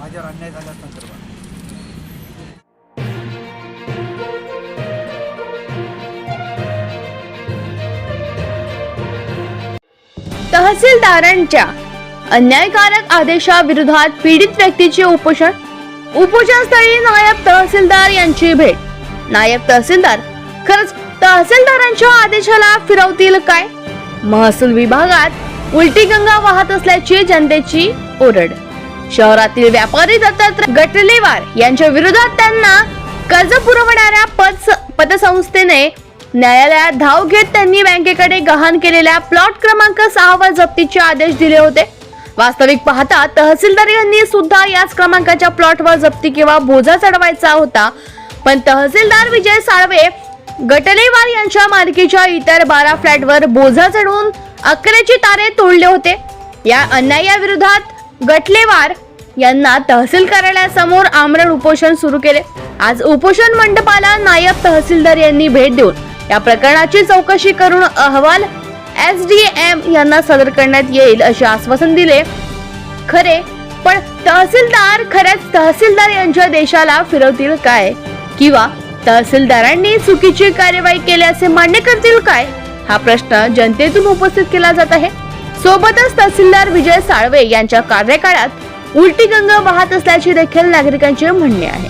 माझ्यावर अन्याय झाल्या संदर्भात तहसीलदारांच्या अन्यायकारक आदेशाविरोधात पीडित व्यक्तीचे उपोषण उपोषणस्थळी नायब तहसीलदार यांची भेट. नायब तहसीलदार खरंच तहसीलदारांच्या आदेशाला फिरवतील काय? महसूल विभागात उलटी गंगा वाहत असल्याची जनतेची ओरड शहरातील व्यापारी दत्तात्रय गटलेवार यांच्या विरोधात त्यांना कर्ज पुरवणाऱ्या पद पतसंस्थेने न्यायालयात धाव घेत त्यांनी बँकेकडे गहाण केलेल्या प्लॉट क्रमांक सहावर जप्तीचे आदेश दिले होते. वास्तविक पाहता तहसीलदार यांनी सुद्धा याच क्रमांकाच्या प्लॉटवर जप्ती किंवा बोजा चढवायचा होता. पण तहसीलदार विजय साळवे गटलेवार यांच्या मालकीच्या इतर बारा फ्लॅटवर बोजा चढवून अकराचे तारे तोडले होते. या अन्यायाविरोधात गटलेवार यांना तहसील कार्यालयासमोर आमरण उपोषण सुरू केले. आज उपोषण मंडपाला नायब तहसीलदार यांनी भेट देऊन या प्रकरणाची चौकशी करून अहवाल एस डी एम यांना सादर करण्यात येईल असे आश्वासन दिले. खरे पण तहसीलदार खऱ्याच तहसीलदार यांच्या देशाला फिरवतील काय? किंवा तहसीलदारांनी चुकीची कार्यवाही केल्याचे मान्य करतील काय? हा प्रश्न जनतेतून उपस्थित केला जात आहे. सोबतच तहसीलदार विजय साळवे यांच्या कार्यकाळात उलटी गंगा वाहत असल्याचे देखील नागरिकांचे म्हणणे आहे.